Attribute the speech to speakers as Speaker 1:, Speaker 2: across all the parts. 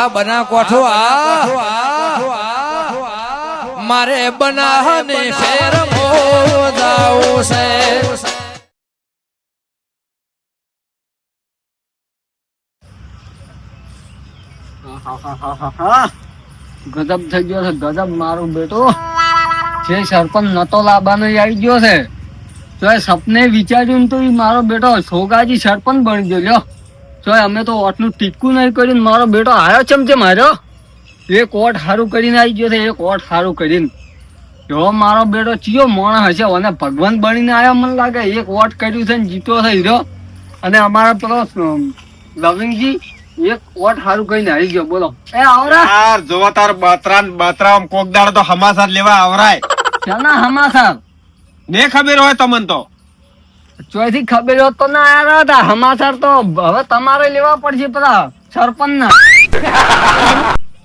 Speaker 1: આ બના કોઠો આ. મારે બનાહને શેર મોદાવું છે.
Speaker 2: ગજબ થઈ ગયો છે ગજબ મારું બેટો. જે સરપંચ નતો લાવવાનો એ આવી ગયો છે. તો એ સપને વિચાર્યું ને તો મારો બેટો સોગાજી સરપંચ બની ગયો તો અમે તો ઓટનું ટીકું નહીં કર્યું ને મારો બેટો આવ્યો છે છે મારો? એક ઓટ સારું કરીને આવી ગયો છે એક ઓટ સારું કરીને. જો મારો બેટો ચિયો મોણ હશે અને ભગવાન બનીને આવ્યો મને લાગે એક વોટ કર્યું છે ને જીતો થઈ રહ્યો અને અમારા પેલો લવિંગજી એક વોટ સારું કરીને આવી ગયો બોલો. એ આવરા.
Speaker 3: જોવા તાર બાતરા બતરા કોક દાડો તો હમાસર લેવા આવરાય.
Speaker 2: ના હમાસર?
Speaker 3: ને ખબર હોય તમને તો.
Speaker 2: ચોથી ખબર હોત તો ના આવ્યા હતા સમાચાર તો હવે તમારે લેવા પડશે પેલા સરપંચ ના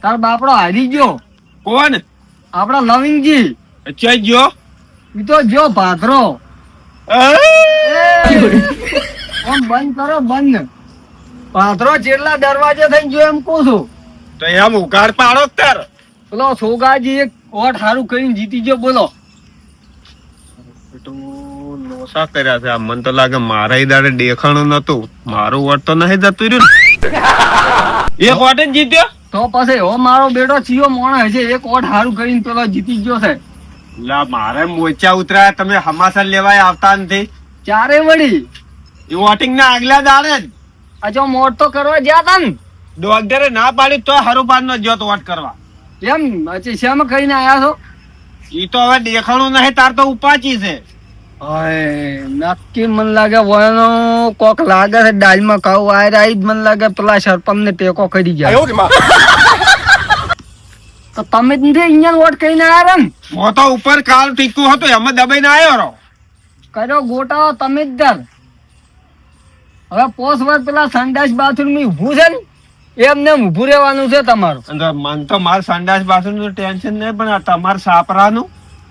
Speaker 2: તાર બાપડો હારી ગયો.
Speaker 3: કોણ?
Speaker 2: આપડા લવિંગજી.
Speaker 3: ચઈ ગયો?
Speaker 2: ઈ તો ગયો ભાદરો? આમ બંધ કરો બંધ. પાથરો જેટલા દરવાજે થઈ ગયો એમ કહું છું.
Speaker 3: તો એમ ઉઘાડ પાડો તાર.
Speaker 2: પેલો સોગાજી એક વોટ સારું કરીને જીતી ગયો બોલો.
Speaker 3: લોસા કર્યા છે. આ મને તો લાગે મારા દાડે દેખાણું નતું મારું વટ તો નહીં જતું રહ્યું. એક વોટ જીત્યો?
Speaker 2: તો પછી હો મારો બેટો ચિયો મોણ હશે. એક વોટ સારું કરીને પેલો જીતી ગયો છે.
Speaker 3: લા મારે મોચા ઉતરા તમે હમાસર લેવાય આવતા નથી.
Speaker 2: ચારે વળી.
Speaker 3: એ વોટિંગ ના આગલા દાડે જ.
Speaker 2: અજો મોટ તો કરવા ગયા તા ને.
Speaker 3: ડોક્ટરે ના પાડી તો હારું પાડ નો જ્યોત વોટ કરવા.
Speaker 2: એમ શેમાં કહીને આયા છો?
Speaker 3: ઈ તો હવે દેખાણું નહીં તાર તો ઉપાચી છે.
Speaker 2: નક્કી મન લાગે વયનો કોક લાગે છે ડાલમાં કહું આયર આઈ મન લાગે પેલા સરપંચ ને ટેકો કરી જાય તો તમે અહીંયા વોટ કરીને આવ્યા ને?
Speaker 3: હું તો ઉપર કાલ ટીકું હતું એમાં દબાઈને આવ્યો રહો.
Speaker 2: કર્યો ગોટાઓ તમે જ દર હવે પોસ વર્ષ પેલા સંડાસ બાથરૂમની ઊભું છે ને એમને એમ ઊભું રહેવાનું છે તમારું.
Speaker 3: મન તો માર સંડાસ બાથરૂમનું ટેન્શન નહીં પણ તમાર સાપરાનું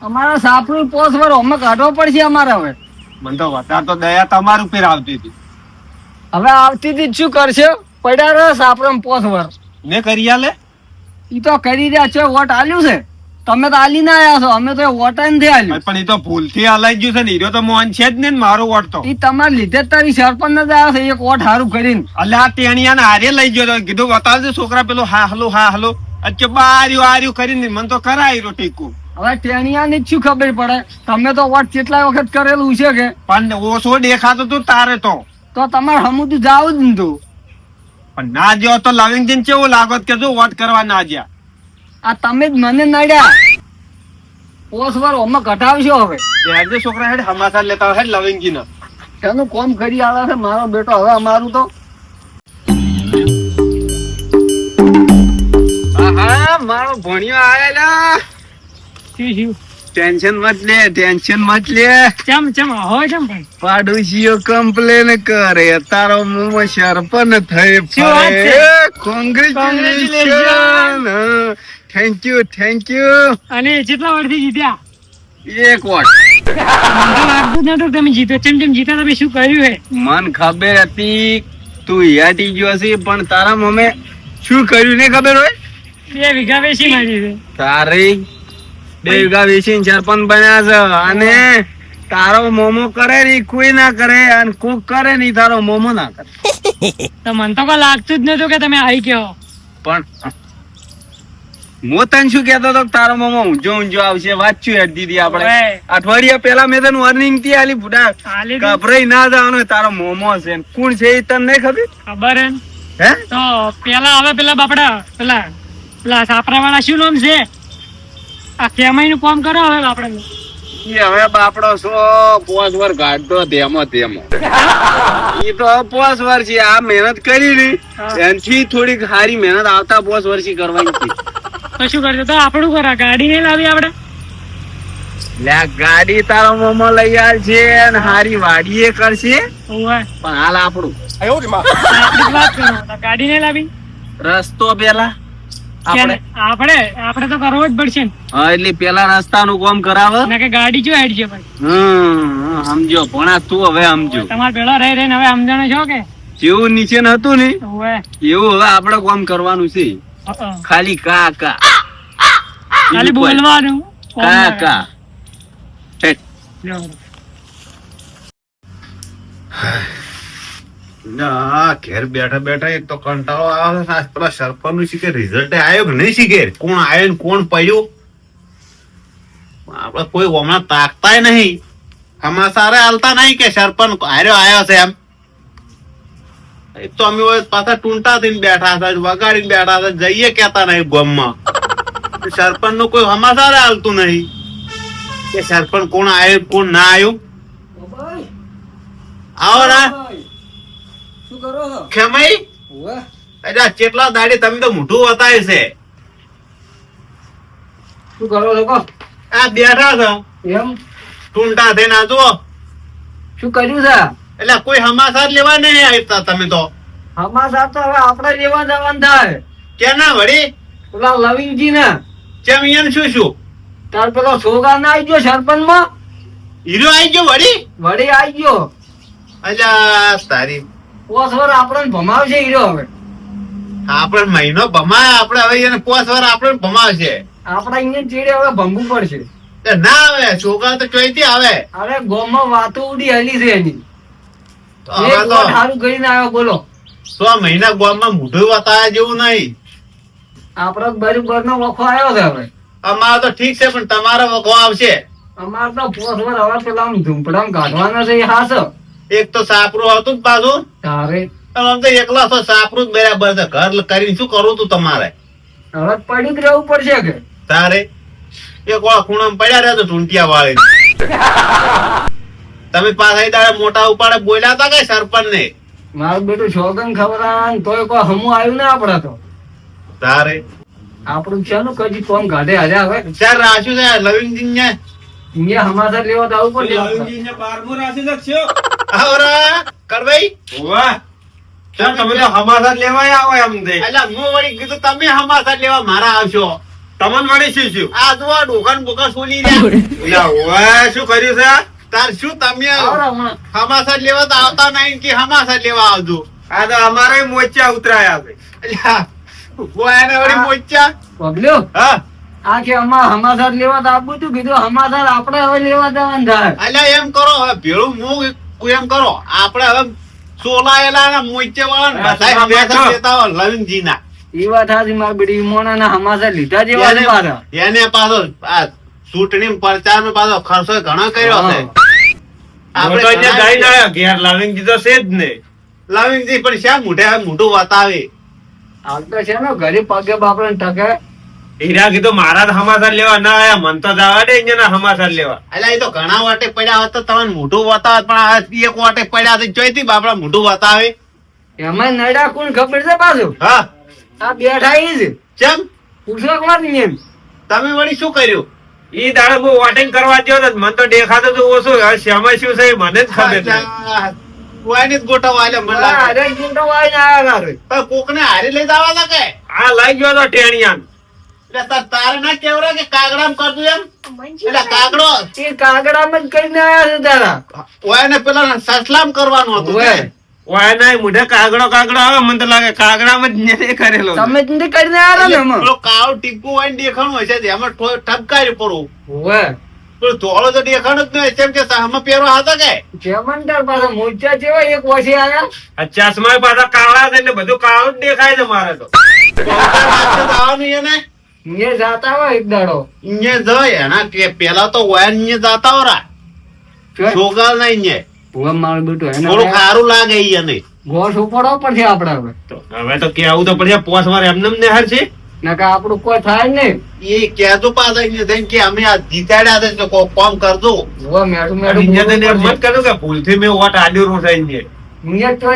Speaker 2: અમારા સાપરું પોસ વાર અમે કાઢવો પડશે અમારે હવે.
Speaker 3: મને તો વધારે તો દયા તમારું ઉપર આવતી હતી.
Speaker 2: હવે આવતી હતી શું કરશે? પડ્યા રહે સાપરમ પોસ વર.
Speaker 3: ને કરી આલે?
Speaker 2: ઈ તો કરી રહ્યા છે વોટ આલ્યું છે? તમે તો આલી ના આવ્યા છો અમે તો વોટ નથી આલ્યું.
Speaker 3: પણ એ તો ભૂલથી હલાઈ ગયું છે ને હીરો તો મોહન છે જ ને મારો વોટ તો.
Speaker 2: ઈ તમારે લીધે જ તારી સરપંચ જ આવ્યો છે એક વોટ હારું કરીને.
Speaker 3: અલે આ ટેણિયા ને હારે લઈ ગયો તો કીધું બતાવજો છોકરા પેલું હા હલો હા હલો. અચ્છા બાર્યું આર્યું કરીને મને તો કરાયું ટીકું.
Speaker 2: હવે ટેણિયા ની શું ખબર પડે? તમે તો વોટ કેટલા વખત કરેલું છે કે?
Speaker 3: પણ ઓછો દેખાતો તું તારે તો.
Speaker 2: તો તમારે હમું જાવું જ નતું.
Speaker 3: પણ ના જ્યો તો લવિંગજીન કેવું લાગત કે જો વોટ કરવા ના જ્યા?
Speaker 2: આ તમે જ મને નડ્યા. પોસ વાર કઢાવશો હવે.
Speaker 3: હેડ છોકરા હેડ હમાસા લેતા હોય લવિંગજી ના
Speaker 2: એનું કોમ કરી આવે છે મારો બેટો હવે અમારું તો.
Speaker 3: મારો ભણ્યો આયેલા ટેન્શન મત લે ટેન્શન મત લે.
Speaker 2: ચમ ચમ હોય ચમ ભાઈ.
Speaker 3: પાડોશીઓ કમ્પ્લેન કરે તારો મોમો સરપંચ થઈ
Speaker 2: શું
Speaker 3: congratulation thank you thank you
Speaker 2: અને કેટલા વર્ષથી જીત્યા?
Speaker 3: એક વોટ
Speaker 2: તમે જીતો. ચમ ચમ જીતા તમે શું કર્યું હે?
Speaker 3: મન ખબર હતી તું યાટી ગયો છે પણ તારા મમે શું કર્યું ને ખબર હોય?
Speaker 2: બે વીઘા વેચી મારી છે.
Speaker 3: તારી બે વીઘા વેચીને સરપંચ બન્યા છે. અને તારો મોમો કરે ની કોઈ ના કરે અને કોક કરે ની તારો મોમો ના કરે.
Speaker 2: તો મને તો કોઈ લાગતું જ નતું કે તમે આવી ગયો.
Speaker 3: પણ હું તને શું કેતો હતો તારો મોમો ઊંઝો ઊંઝો આવશે? વાંચ્યું યાર દીદી આપણે. અઠવાડિયા પેલા મેં તને વોર્નિંગથી આલી
Speaker 2: ફૂટા.
Speaker 3: ગભરાઈ ના જવાનો તારો મોમો છે કોણ છે એ તને નહીં ખબર?
Speaker 2: ખબર હે
Speaker 3: હે?
Speaker 2: તો પેલા હવે પેલા બાપડા પેલા પેલા સાપરા વાળા શું નામ છે? આ કેમાઈ નું કામ કરો હવે બાપડા
Speaker 3: હવે બાપડો સો પોસ વર કાઢતો તેમાં તેમાં ઈ તો પોસ વર્ષી આ મહેનત કરી ની એનથી થોડીક સારી મહેનત આવતા પોસ વર્ષી કરવાની. છે
Speaker 2: તો શું કરજો તો આપણું કરા ગાડી નહીં લાવી આપણે?
Speaker 3: લે ગાડી તારો મોમાં લઈ આલ છે અને હારી વાડીએ કરશે. પણ હાલ આપણું.
Speaker 2: આપણી જ વાત કરો તો ગાડી નહીં લાવી?
Speaker 3: રસ્તો પેલા. આપણે.
Speaker 2: આપણે? આપણે તો કરવો જ પડશે
Speaker 3: હા એટલે પેલા રસ્તાનું કામ કરાવે.
Speaker 2: ના કે ગાડી જો હેડ છે ભાઈ?
Speaker 3: હમ સમજો ભણા તું હવે સમજો.
Speaker 2: તમારે પેલા રહી રહીને હવે સમજણો છો કે?
Speaker 3: જેવું નીચે ન હતું ને એવું હવે આપણે કામ કરવાનું છે. ખાલી કાકા.
Speaker 2: ખાલી બોલવાનું.
Speaker 3: કાકા.
Speaker 4: ના ઘેર બેઠા બેઠા એક તો કંટાળો આવે છે. પેલા સરપંચનું શીખે રિઝલ્ટ આવ્યો કે નહીં શીખે? કોણ આવ્યો ને કોણ પડ્યું? આપડે કોઈ હમણાં તાકતા નહીં. સમાચારે હાલતા નહીં કે સરપંચ આર્યો આવ્યો છે એમ. એક તો અમે પાછા ટૂંટા થઈને બેઠા હતા વગાડીને બેઠા હતા જઈએ કેતા નહીં ગોમમાં. સરપંચનું કોઈ સમાચારે હાલતું નહીં. કે સરપંચ કોણ આવ્યું કોણ ના આવ્યું આવો ના
Speaker 2: શું કરો છો?
Speaker 4: ખેમઈ?
Speaker 2: ઓવે.
Speaker 4: અચ્છા ચેટલા દાડી તમે તો મોઢું વતાય છે.
Speaker 2: શું કરો છો કહો.
Speaker 4: આ બેઠા છો.
Speaker 2: એમ?
Speaker 4: ટૂંટા થઈને આ
Speaker 2: શું કર્યું છે?
Speaker 4: એટલે કોઈ હમાસાર લેવા નહીં આવતા તમે તો.
Speaker 2: હમાસાર તો હવે આપણે લેવા જવાનું થાય.
Speaker 4: કેના વળી?
Speaker 2: પેલા લવિંગજી ને
Speaker 4: કેમ એમ શું શું?
Speaker 2: તાર પેલો સોગા ના આવી ગયો સરપંચમાં
Speaker 4: હીરો આવી ગયો વળી?
Speaker 2: વળી આવી ગયો.
Speaker 4: અલ્યા તારી
Speaker 2: પોસ વર આપણને ભમાવશે હીરો હવે.
Speaker 4: આપણે મહિનો ભમાય આપણે હવે એને પોસ વાર આપણે ભમાવશે.
Speaker 2: આપડા અહીંયા ચેડે હવે ભંગવું પડશે.
Speaker 4: તે ના આવે છોકરા તો ચોઈથી આવે.
Speaker 2: અરે ગોમાં વાતો ઉડી હલી છે એની.
Speaker 4: તો
Speaker 2: એક
Speaker 4: હવે તો
Speaker 2: વોટ કરીને આવ્યો બોલો.
Speaker 4: સો મહિના ગામમાં મોઢું વતાયા જેવું નહીં.
Speaker 2: આપડો બરોબર નો વખો આવ્યો છે હવે.
Speaker 4: અમારે તો ઠીક છે પણ તમારો વખો આવશે.
Speaker 2: અમારે તો પોસ વર હવે પેલા આમ ઝૂંપડામાં કાઢવાના છે એ હાસ.
Speaker 4: એક તો સાપરું આવતું જ પાછું.
Speaker 2: તારે
Speaker 4: આમ તો એકલા છો સાપરું જ બરાબર છે ઘર કરીને શું કરવું તું તમારે?
Speaker 2: હવે પડી જ રહેવું પડશે કે?
Speaker 4: તારે? એક વાર ખૂણામાં પડ્યા રહ્યા તો ટૂંટિયા વાળી તમે પાછા દાડે મોટા ઉપાડે બોલ્યા હતા કે સરપંચ ને
Speaker 2: મારું બેટું શોગન ખબર તોય કોઈ હમું આવ્યું ને આપડે તો.
Speaker 4: તારે?
Speaker 2: આપણું છે ને કજી કોમ કાઢે હરે હવે?
Speaker 4: ચાર રાખ્યું છે લવિંગજી ને
Speaker 2: અહીંયા સમાચાર લેવા તો આવવું પડશે
Speaker 4: આવરા કરવાઈ?
Speaker 3: તમે તો સમાચાર લેવાય આવો એમ દે
Speaker 4: એટલે હું વળી કીધું તમે હમાસા લેવા મારા આવશો.
Speaker 3: તમને મળી શું શું
Speaker 4: આ જુઓ ડોકન બોકન સોલી રહ્યા.
Speaker 3: એટલે શું કર્યું છે?
Speaker 4: તાર શું તમે
Speaker 2: આવરા હમણાં.
Speaker 4: લેવા તો આવતા નહીં કે હમાસા લેવા આવજો.
Speaker 3: આ તો અમારે મોચા ઉતરાયા છે.
Speaker 4: અલ્યા, ગોયાને વળી મોચ્યા.
Speaker 2: પગલ્યો?
Speaker 4: હા.
Speaker 2: આ કે અમાર લેવા તો આપવું તું કીધું સમાચાર આપણે હવે લેવા જવાનું થાય
Speaker 4: અલ્યા એમ કરો હવે ભેળું હું એમ કરો. આપણે હવે સોલાયેલા ને મોચે વાળા ને
Speaker 3: હા,
Speaker 4: બધાય
Speaker 3: બેઠો.
Speaker 4: હમાસા લેતા હોય લવિંગજી
Speaker 2: એ વાત હાજી મારા બેટી મોના ના સમાચાર લીધા જેવા છે પાછા.
Speaker 4: એને પાછો આ ચૂંટણી પ્રચારમાં પાછો ખર્ચો ઘણો કર્યો છે.
Speaker 3: આપણે અહીંયા ગાઈ ના ઘેર લવિંગજી તો છે જ ને.
Speaker 4: લવિંગજી પણ શા મોઢે મોઢું વતાવે
Speaker 2: તો છે ને ઘરે પગે બાપડે ટકે.
Speaker 3: હીરા કીધું મારા તો સમાચાર લેવા. ના આયા મન તો જવા દે અહીંયા સમાચાર લેવા.
Speaker 4: એટલે એ તો ઘણા વાટે પડ્યા હોત તો તમને મોઢું વતાવે પણ આ એક વાટે પડ્યા છે. જોઈતી બાપડા મોઢું વતાવે.
Speaker 2: એમાં નડા કોણ ખબર છે પાછું?
Speaker 4: હા.
Speaker 2: આ બેઠા ઈ જ.
Speaker 4: ચમ?
Speaker 2: પૂછો કોણ એમ?
Speaker 4: તમે વળી શું કર્યું?
Speaker 3: ઈ દાડે હું વોટિંગ કરવા ગયો તો મને તો દેખાતો તો ઓછું હવે શ્યામા શું છે મને જ ખબર
Speaker 4: છે. જ આલ્યા મને. પણ કોકને હારી લઈ જવા લાગે?
Speaker 3: આ લઈ ગયો તો ટેણિયાન.
Speaker 4: એટલે તાર- તારે ના કેવડા કે કાગડામ કરતું એમ? એટલે કાગડો
Speaker 2: એ કાગડામાં જ કરીને આયા છે તારા.
Speaker 4: ઓયાને પેલા સસલામ કરવાનું હતું
Speaker 2: ઓવે.
Speaker 4: કે?
Speaker 3: ઓય ના કાગડો કાગડો આવે મને તો લાગે કાગડામાં જ કરેલો
Speaker 2: તમે જ કરીને આયા ને એમાં
Speaker 4: પેલો કાળો ટીપકું હોય દેખાણું હશે તો એમાં ઠો- ઠપકાર્યું પડું. પેલો ધોળો તો દેખાણું જ નહીં કેમ કે સામા પહેરવા હતા કે?
Speaker 2: તાર પાછા મોજા જેવા એક વસી આવ્યા
Speaker 3: આ ચશ્મા પાછા કાળા છે એટલે બધું કાળું જ દેખાય છે મારે તો.
Speaker 4: તો આવવાનું એને?
Speaker 2: ને જાતા હોય એક દાડો.
Speaker 4: અહીંયા જય એના કે પેલા તો વાયર અહીંયા જાતા હોરા છોકરા ના અહીંયા
Speaker 2: ઓવે મારું બેટું
Speaker 4: થોડું સારું લાગે અહીંયા
Speaker 2: ગોઠ ઉપાડવો પડશે આપડે હવે.
Speaker 3: તો હવે તો કેવું તો પડશે પોસ વાર એમને એમ નેહાર છે.
Speaker 2: નકા આપણું કોઈ થાય નહીં.
Speaker 4: એ કેતો પાછા કે અમે આ જીતાડ્યા છે તો કોમ કામ કરજો.
Speaker 2: ઓવે
Speaker 3: મેડું એમ
Speaker 2: બોલવું
Speaker 3: કર્યું કે ભૂલથી મેં વોટ આલ્યો રો થાય છે
Speaker 2: મુનિયા તો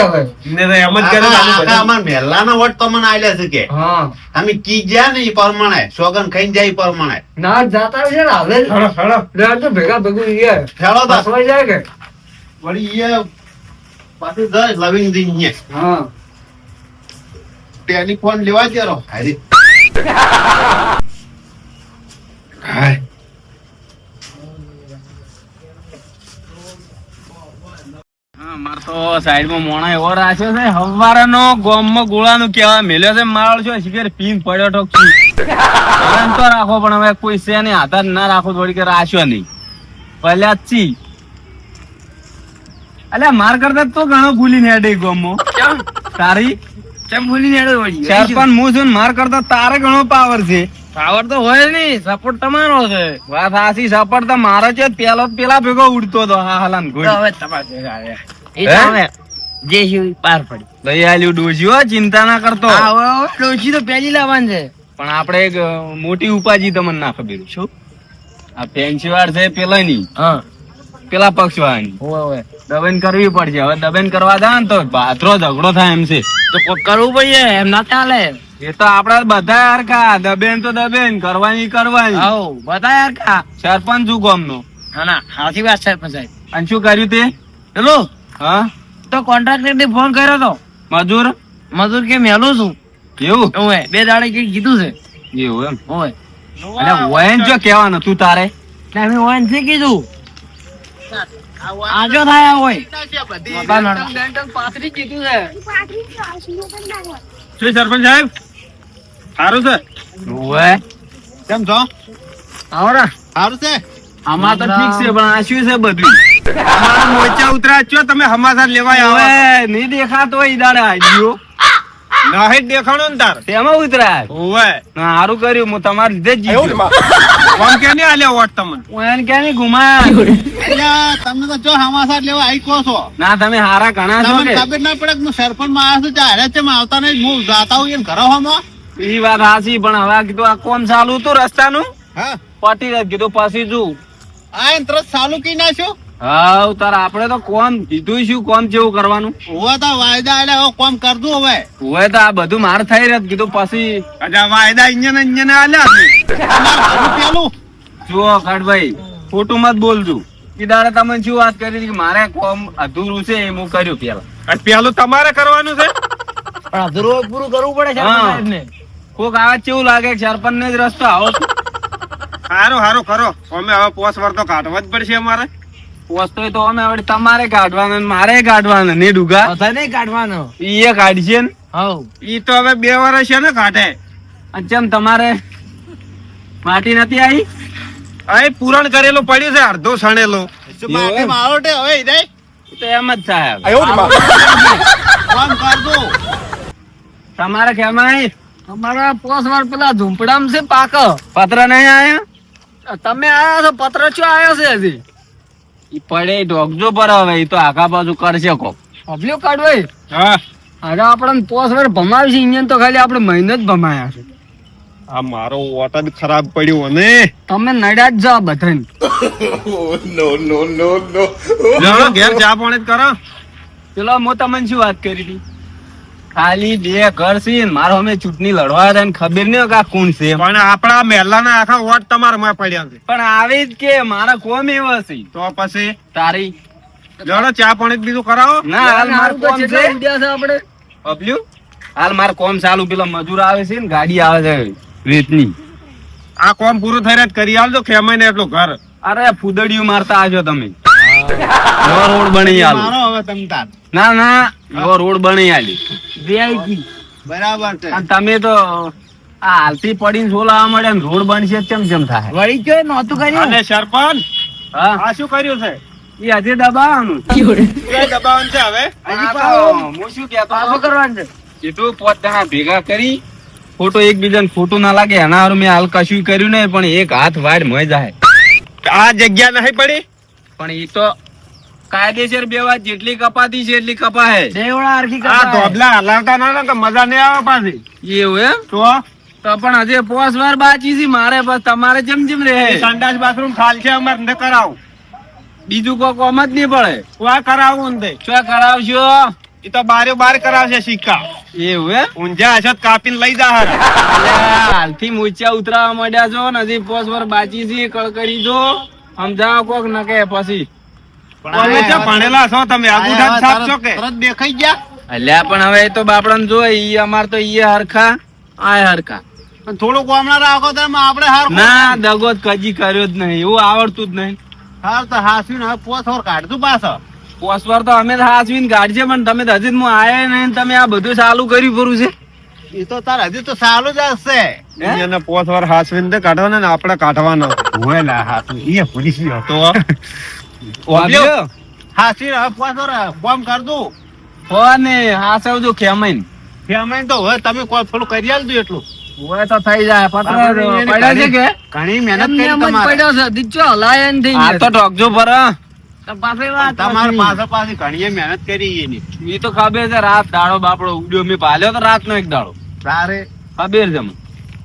Speaker 2: હવે.
Speaker 3: એમને તો એમ જ કર્યું
Speaker 4: આખા-
Speaker 3: આનું
Speaker 4: આખા
Speaker 3: બધું-
Speaker 4: અમારા મહેલાના વટ તમને આલ્યા છે કે?
Speaker 2: હા.
Speaker 4: અમે કી ગયા ને એ પ્રમાણે સોગન ખાઈને જાય એ
Speaker 2: ના જાતા છે ને હવે
Speaker 3: હળો, હળો.
Speaker 2: રેડ તો ભેગા ભેગું ઈએ
Speaker 4: ફેરો તો.
Speaker 2: જાય કે?
Speaker 4: વળી પાછું જય લવિંગ દી અહીંયા
Speaker 2: હા.
Speaker 4: ટેલિફોન લેવા જરો હારી હાય
Speaker 3: હા માર તો સાઈડમાં મોણા એવો રાખ્યો છે હવારનો ગોમમાં ગોળાનું કેવા મેલ્યો છે માળ છો શિખર પીન પડ્યો ઠોક તો રાખો પણ હવે કોઈ છે નહીં હાથા ના રાખો થોડી કે રાખ્યો નહીં. પહેલા ચી અલ્યા માર કરતા તો ઘણો ભૂલી ને ગોમો. તારી?
Speaker 2: કેમ ભૂલી નેડો વળી
Speaker 3: સરપંચ હું છું માર કરતા તારે ઘણો પાવર છે.
Speaker 2: પાવર તો હોય નહીં સપોર્ટ તમારો છે.
Speaker 3: વાત સાચી સપોર્ટ તો મારો છે પેલો પેલા ભેગો ઉડતો હતો હા હાલાન
Speaker 2: તો હવે તમારે એ
Speaker 3: હે?
Speaker 2: જે શિવ પાર પડી.
Speaker 3: લઈ આલ્યું ડોશી હો ચિંતા ના કરતો.
Speaker 2: હા હવે હવે ડોશી તો પહેલી લાવવાની છે.
Speaker 3: પણ આપણે એક મોટી ઉપાજી તમને ના ખબર શું? આ પેન્સીવાર છે પેલા ની
Speaker 2: હા.
Speaker 3: પેલા પક્ષ વાળાની
Speaker 2: હોય હોય
Speaker 3: દબેન કરવી પડશે. હવે દબેન કરવા જાય ને તો ભાદરો ઝઘડો થાય એમ છે.
Speaker 2: તો કોક કરવું પડશે એમ ના ચાલે.
Speaker 3: એ તો આપડા બધા હરખા. દબેન તો દબેન કરવાની કરવાની.
Speaker 2: આવો બધા યાર કા
Speaker 3: સરપંચ હું ગામનો
Speaker 2: ના ના સાચી વાત સરપંચ સાહેબ.
Speaker 3: અને શું કર્યું તે?
Speaker 2: હેલો.
Speaker 3: હા?
Speaker 2: તો કોન્ટ્રાક્ટર ને ફોન કર્યો તો
Speaker 3: મજૂર?
Speaker 2: મજૂર કે મેલું છું?
Speaker 3: એવું?
Speaker 2: ઓય બે દાડે કઈ કીધું છે.
Speaker 3: એવું એમ?
Speaker 2: ઓય.
Speaker 3: અને વયન જો કેવાનું તું તારે?
Speaker 2: એટલે અમે ઓય નથી કીધું. આજો થાય હોય. પાથરી કીધું છે
Speaker 3: શું સરપંચ સાહેબ? સારું છે? ઓય.
Speaker 4: કેમ છો?
Speaker 2: આવરા.
Speaker 4: સારું છે?
Speaker 3: આમાં તો ઠીક છે પણ આ શું છે બધું?
Speaker 5: મોચા ઉતરા છો તમે હમાસા લેવા આવે.
Speaker 3: નહીં દેખાતો હોય આજો
Speaker 5: નાહી દેખાણો ને તાર.
Speaker 3: તેમાં ઉતરાય?
Speaker 5: ઓવે
Speaker 3: ના હારું કર્યું હું તમાર લીધે જ
Speaker 5: કોમ કે નહીં આલે વોટ તમને?
Speaker 3: હું કે નહીં ઘુમાયા
Speaker 4: અલ્યા, તો જો હમાસા લેવા આઈ કો છો.
Speaker 3: ના તમે હારા ઘણા છો
Speaker 4: તમને ખબર ના પડે હું સરપંચમાં આવ્યો છું ચારે છે આવતા નહીં. હું જાતા હું એમ ઘરો હમો
Speaker 3: ઈ વાત હાસી પણ હવે કીધું આ કોમ ચાલુ હતું રસ્તાનું?
Speaker 4: હા.
Speaker 3: પટી કીધું પછી જુ
Speaker 4: આ તરત ચાલુ કી નાખ્યો
Speaker 3: હાવ તાર આપણે તો કોમ કીધું શું કોમ જેવું કરવાનું?
Speaker 4: હોવા તો વાયદા એટલે હવે કોમ કરતું હવે.
Speaker 3: હોય તો આ બધું માર થઈ રહ્યું કીધું પછી
Speaker 5: અચ્છા વાયદા ઇન્જન ઇન્જન આલ્યા
Speaker 4: પેલું.
Speaker 3: જુઓ કાઢભાઈ ખોટું મત બોલજો. ઈ દાડે તમે શું વાત કરી કે મારે કોમ અધૂરું છે એ હું કર્યું પેલા.
Speaker 5: પેલું તમારે કરવાનું છે?
Speaker 2: પણ અધૂરું પૂરું કરવું પડે છે.
Speaker 3: કોક આવે કેવું લાગે કે સરપંચ ને જ રસ્તો આવો.
Speaker 5: સારું સારું કરો. અમે હવે પોસ વર તો કાઢવા જ પડશે અમારે.
Speaker 3: પોસ્તો તો અમે હવે તમારે કાઢવાનો ને મારે કાઢવાનો ને ડુગા?
Speaker 2: બધાને કાઢવાનો.
Speaker 3: ઈ એ કાઢશે ને?
Speaker 2: હવ.
Speaker 5: ઈ તો હવે બે વર્ષ છે ને કાઢે.
Speaker 3: અને ચમ તમારે માટી નથી આવી?
Speaker 5: અહીં પૂરણ કરેલો પડ્યો છે અડધો સણેલો.
Speaker 4: માટી મારોટે હવે ઈ
Speaker 3: તો એમ જ થાય હવે.
Speaker 4: કોમ કરતું
Speaker 3: તમારે કેમાં
Speaker 2: અમારા પોસ વાર પેલા ઝૂંપડામાં છે પાક.
Speaker 3: પત્ર નહીં આયા?
Speaker 2: તમે આયા છો? પત્ર ચો આયો છે હજી?
Speaker 3: ઈ પડે ઢોકજો પર હવે ઈ તો આખા બાજુ કરશે કો
Speaker 2: પબ્લિક કાર્ડ હોય?
Speaker 5: હા.
Speaker 2: અરે આપણને પોસ વાર ભમાવી છે ઇન્જિન તો ખાલી આપણે મહિને જ ભમાયા છે.
Speaker 5: આ મારો ઓટ જ ખરાબ પડ્યો ને.
Speaker 2: તમે નડ્યા જ જાઓ બધાને.
Speaker 5: જાઓ ઘેર જા પાણી જ કરો.
Speaker 3: પેલા મો તમને શું વાત કરી હતી? ખાલી બે ઘર છે મારો અમે ચૂંટણી લડવા હતા ખબર નહીં કે કોણ છે.
Speaker 5: પણ આપણા મહેલાના આખા વોટ તમારા માં પડ્યા છે.
Speaker 3: પણ આવી જ કે મારા કોમ એવા છે.
Speaker 5: તો પછી?
Speaker 3: તારી
Speaker 5: જાણો ચા પાણી બીજું કરાવો?
Speaker 3: ના હાલ મારું કોમ છે.
Speaker 2: આપણે.
Speaker 3: બબલ્યુ હાલ માર કોમ ચાલુ. પેલા મજૂર આવે છે ને ગાડી આવે છે રેતની
Speaker 5: આ કોમ પૂરું થઈ રહ્યા કરી આવજો ખેમાઈ ને એટલું ઘર.
Speaker 3: અરે ફૂદડીયું મારતા આવજો તમે. રોડ બની આલો. ના ના રોડ બની આલી.
Speaker 4: બરાબર છે.
Speaker 3: તમે તો આ હાલતી પડીને સોલાવા મળે ને રોડ બનશે ચમ ચમ થાય?
Speaker 2: વળી જો નહોતું કર્યું?
Speaker 5: અને સરપંચ
Speaker 3: હા?
Speaker 5: આ શું કર્યું છે?
Speaker 3: એ હજી દબાવવાનું.
Speaker 5: દબાવવાનું છે હવે?
Speaker 3: હું શું કહેતો
Speaker 2: પાછું કરવાનું છે.
Speaker 3: કીધું પોત જણા ભેગા કરી ફોટો એકબીજાને ફોટો ના લાગે એના હારું મેં હાલ કશું કર્યું નહીં પણ એક હાથ વાડ મય જાય.
Speaker 5: આ જગ્યા નહીં પડી?
Speaker 3: પણ એ તો કાયદેસર બે વાત જેટલી કપાતી છે એટલી કપાહે
Speaker 2: દેવડા હરખી
Speaker 5: આ ધોબલા હલાવતા ના ને તો મજા નહીં આવે પાછી.
Speaker 3: એવું એમ?
Speaker 5: તો?
Speaker 3: તો પણ હજી પોસ વાર બાચી છે મારે બસ તમારે જેમ જેમ રહે.
Speaker 5: એ સંડાસ બાથરૂમ ખાલ છે અમારે ને કરાવ.
Speaker 3: બીજું કોઈ કોમ જ નહીં પડે.
Speaker 5: હું કરાવું ને તે
Speaker 3: શું કરાવશો?
Speaker 5: એ તો બારે બાર કરાવશે સિક્કા.
Speaker 3: એવું એમ?
Speaker 5: ઊંઝા હશે કાપીને લઈ જા.
Speaker 3: અલ્યા, હાલથી મૂછ્યા ઉતરાવા માંડ્યા છો ને હજી પોસ વાર બાચી છે કળકરી જો. સમજાવો કોક ન કે પછી.
Speaker 5: તમે છે ભણેલા છો તમે અંગૂઠા જ છાપશો કે
Speaker 4: તરત દેખાઈ ગયા.
Speaker 3: અલ્યા પણ હવે તો બાપડાને જો ઈ અમાર તો ઈ હરખા આ હરખા.
Speaker 4: પણ થોડુંક ગામડા રાખો તો આપણે હાર
Speaker 3: ના દગો કજી કર્યો જ નહીં એવું આવડતું જ નહીં.
Speaker 4: હાલ તો હાસ્યું ને હવે પોસ કાઢતું પાછો.
Speaker 3: પોસવાર તો અમે જ હાચવીને કાઢશે પણ તમે તો હજી હું આયા નહીં તમે આ બધું ચાલુ કર્યું પૂરું છે?
Speaker 4: એ તો તાર હજી તો સારું જ હશે.
Speaker 5: એને પોસ વાર હાસવીને કાઢવાના ને આપણે કાઢવાના.
Speaker 4: હોય ના હાસવી એ પોલીસ
Speaker 5: તો
Speaker 3: વાગ્યો?
Speaker 4: હાસી હવે પાછો રે, કોમ કર દઉં
Speaker 3: હાસવજો ખેમાઈને.
Speaker 4: ફેમાઈ તો હવે તમે કોઈ થોડું કરી આલજો એટલું.
Speaker 3: હોય તો થઈ જાય. પતરા
Speaker 4: આપણે
Speaker 3: છે કે?
Speaker 4: ઘણી મહેનત કરી તમારે.
Speaker 2: પડ્યો છે. દીચો હલાય થઈ
Speaker 3: આ તો ઢોકજો પર
Speaker 2: તો પાછી વાત
Speaker 4: તમારે
Speaker 2: પાછી.
Speaker 4: પાસે પાસે ઘણી મહેનત કરી એની.
Speaker 3: ઈ તો ખબર છે રાત દાડો બાપડો ઉડ્યો. મેં પાલ્યો તો રાત નો એક દાડો.
Speaker 4: તારે
Speaker 3: ખબર છે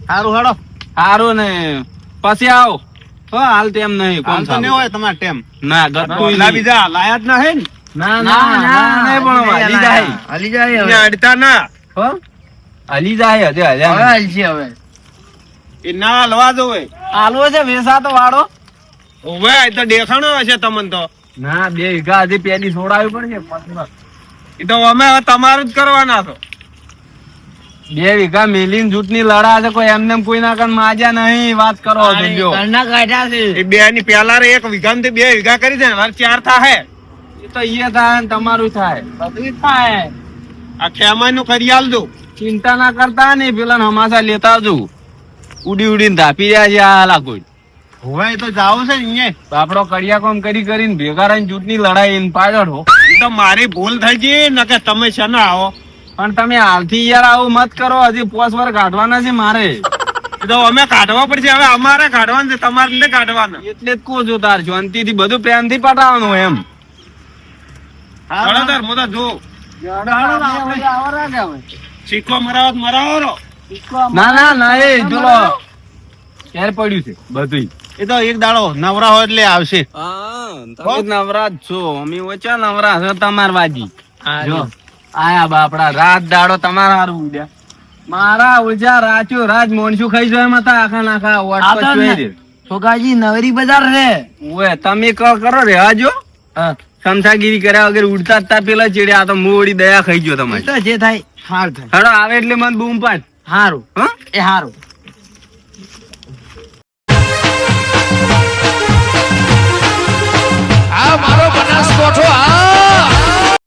Speaker 4: સારું હેડો.
Speaker 3: હારું ને. પછી આવો. હાલ ટેમ નહીં કોણ
Speaker 4: તો નહીં હોય તમારે ટેમ
Speaker 3: ના ગતું
Speaker 5: ના બીજા લાયા જ ના હે ને.
Speaker 2: ના
Speaker 3: ના, ના, નહીં પણ હાલી જાય.
Speaker 2: હાલી જાય હવે.
Speaker 5: અડતા ના.
Speaker 3: હો? હાલી જાય હજે હજે
Speaker 2: હવે હાલશે હવે.
Speaker 5: એ ના હલવા જો
Speaker 3: હોય હાલવો છે વેસાતો વાળો.
Speaker 5: ઓવે આ તો દેખાણો હશે તમને તો.
Speaker 3: ના બે વીઘા હજી પેલી છોડાવી પડશે
Speaker 5: એ તો અમે હવે તમારું જ કરવાના છો.
Speaker 3: બે વીઘા મેલીન જૂટની લડા છે કોઈ એમને કોઈ ના કન માજ્યા નહીં વાત કરો સમજો.
Speaker 2: ઘરના કાઢ્યા છે.
Speaker 5: એ બે ની પેલા રે એક વીઘા થી બે વીઘા કરી દે ને ચાર થાય
Speaker 3: એ તો ઈએ થાય ને તમારું થાય. બધું થાય.
Speaker 5: આ ખેમાઈ નું કરી આલજો.
Speaker 3: ચિંતા ના કરતા ને પેલા હમાસા લેતા આવજો. ઉડી ઉડીને ધાપી રહ્યા છે આ હાલા કોઈ.
Speaker 4: હવે તો જાવ છે ને
Speaker 3: બાપડો કડિયા કોમ કરી કરીને ભેગા રહીને જૂટની લડાઈ પાડ્યો છો
Speaker 5: તો મારી ભૂલ થઈ ગઈ ન કે તમે છે ને આવો.
Speaker 3: પણ તમે હાલથી યાર આવું મત કરો હજી પોસ વાર કાઢવાના છે મારે.
Speaker 5: તો અમે કાઢવા પડશે હવે અમારે કાઢવાનું છે તમારે ને કાઢવાના.
Speaker 3: એટલે જ કહું છું તાર શાંતિથી બધું પ્રેમથી પટાવવાનું એમ.
Speaker 5: હળો તાર મોટા જો. સિક્કો મરાવત મરાવો
Speaker 3: ના. ના ના એ જોલો ક્યારે પડ્યું છે? બધું
Speaker 4: એ તો એક દાડો નવરા હોય એટલે આવશે.
Speaker 3: તમે નવરા જ છો. અમે ઓછા નવરા છો તમાર વાજી. જો. આયા બાપડા રાત દાડો તમારા હારું ઉડ્યા મારા ઊર્જા રાચો રાજ મોનસુ ખાઈ જોય મતા આખા નાખા
Speaker 2: વોટ
Speaker 3: પર
Speaker 2: છોકાજી નવરી બજાર રે
Speaker 3: ઓએ તમે ક કરો રે આજો સંસાગીરી કર્યા વગર ઉડતા હતા પેલા ચેડે તો મોડી દયા ખાઈ ગયો તમારી.
Speaker 2: તો જે થાય હાર થાય.
Speaker 3: હડો આવે એટલે મન બૂમ પાડ.
Speaker 2: હારું.
Speaker 3: હા?
Speaker 2: એ હારું. આ મારો બનાસકોઠો